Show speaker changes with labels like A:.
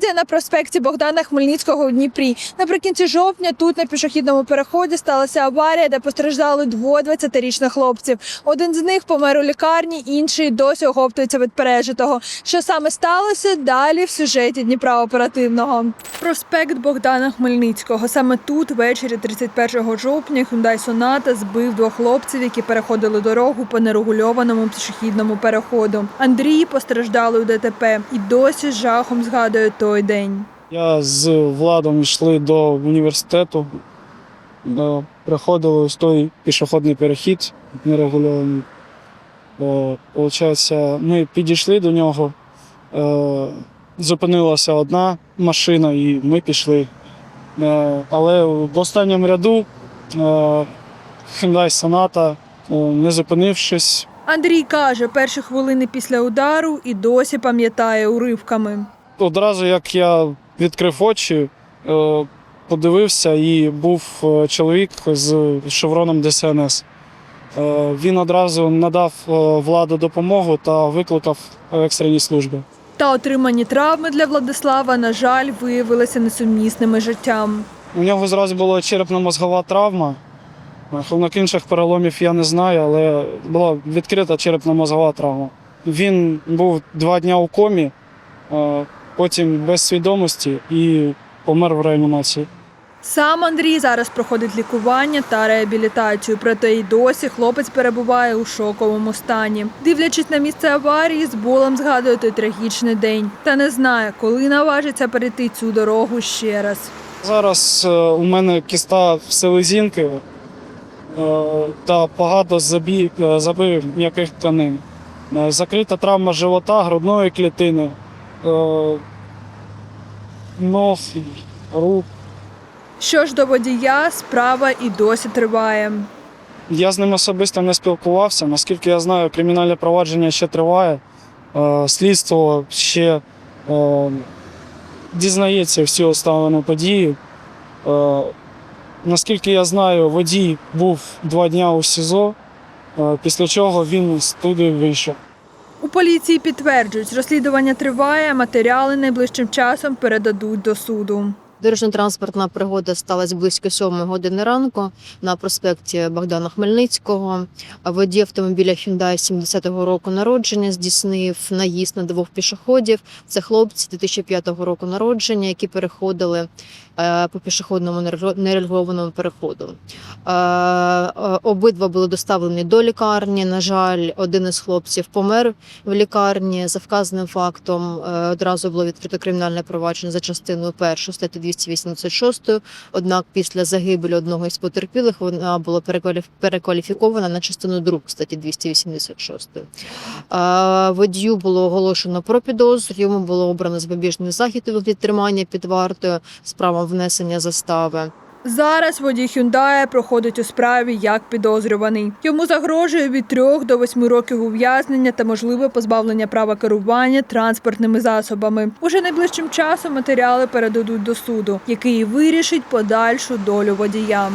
A: Трагедія на проспекті Богдана Хмельницького у Дніпрі. Наприкінці жовтня тут на пішохідному переході сталася аварія, де постраждали двоє 20-річних хлопців. Один з них помер у лікарні, інший досі оговтується від пережитого. Що саме сталося? Далі в сюжеті Дніпра оперативного. Проспект Богдана Хмельницького. Саме тут ввечері 31 жовтня Hyundai Sonata збив двох хлопців, які переходили дорогу по нерегульованому пішохідному переходу. Андрій постраждали у ДТП і досі з жахом згадує той день.
B: Я з владом йшли до університету, приходили ось той пішохідний перехід нерегульований. Получається, ми підійшли до нього, е, зупинилася одна машина і ми пішли. Е, Але в останньому ряду е, Hyundai Sonata, не зупинившись,
A: Андрій каже, перші хвилини після удару і досі пам'ятає уривками.
B: Одразу як я відкрив очі, е, подивився, і був е, чоловік з шевроном ДСНС. Е, Він одразу надав владу допомогу та викликав екстрені служби.
A: Та отримані травми для Владислава, на жаль, виявилися несумісними життям.
B: У нього зразу була черепно-мозгова травма. Інших переломів я не знаю, але була відкрита черепно-мозгова травма. Він був два дні у комі, потім без свідомості і помер в реанімації.
A: Сам Андрій зараз проходить лікування та реабілітацію, проте й досі хлопець перебуває у шоковому стані. Дивлячись на місце аварії, з болем згадує той трагічний день та не знає, коли наважиться перейти цю дорогу ще раз.
B: Зараз е, у мене кіста селезінки е, та багато забій, е, забив м'яких тканин. Закрита травма живота, грудної клітини, ног, рук.
A: Що ж до водія, справа і досі триває.
B: Я з ним особисто не спілкувався. Наскільки я знаю, кримінальне провадження ще триває. Е, Слідство ще е, дізнається всі обставини події. Е, Наскільки я знаю, водій був два дні у СІЗО, після чого він з туди вийшов.
A: У поліції підтверджують, розслідування триває, матеріали найближчим часом передадуть до суду.
C: Дорожньо-транспортна пригода сталася близько 7 години ранку на проспекті Богдана Хмельницького. Водій автомобіля Hyundai 70-го року народження здійснив наїзд на двох пішоходів. Це хлопці 2005 року народження, які переходили по пішохідному нерегу- нерегульованому переходу. Е, е, Обидва були доставлені до лікарні. На жаль, один із хлопців помер в лікарні. За вказаним фактом е, одразу було відкрито кримінальне провадження за частиною першої статті 286. Однак після загибелі одного із потерпілих вона була перекваліфікована на частину другу статті 286. Е, Водію було оголошено про підозру. Йому було обрано запобіжний захід у вигляді тримання під вартою з правом внесення застави.
A: Зараз водій Hyundai проходить у справі як підозрюваний. Йому загрожує від 3 до 8 років ув'язнення та можливе позбавлення права керування транспортними засобами. Уже найближчим часом матеріали передадуть до суду, який вирішить подальшу долю водія.